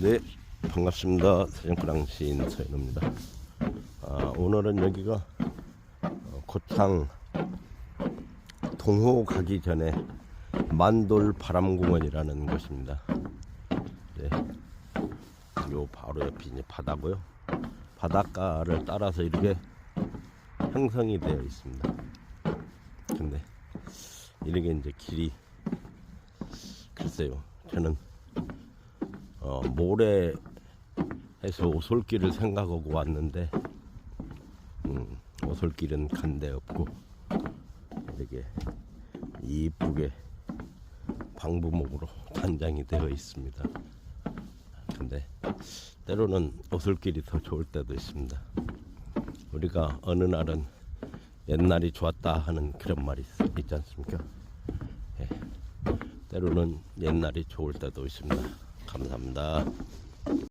네, 반갑습니다. 세정프랑 시인 서인우입니다. 아, 오늘은 여기가 어, 고창 동호 가기 전에 만돌 바람공원이라는 곳입니다. 네, 요 바로 옆이 이제 바다고요. 바닷가를 따라서 이렇게 형성이 되어 있습니다. 근데 이렇게 이제 길이 글쎄요, 저는 어, 모래에서 오솔길을 생각하고 왔는데 음, 오솔길은 간데 없고 이렇게 이쁘게 방부목으로 단장이 되어 있습니다. 근데 때로는 오솔길이 더 좋을 때도 있습니다. 우리가 어느 날은 옛날이 좋았다 하는 그런 말이 있- 있지 않습니까? 예. 때로는 옛날이 좋을 때도 있습니다. 감사합니다.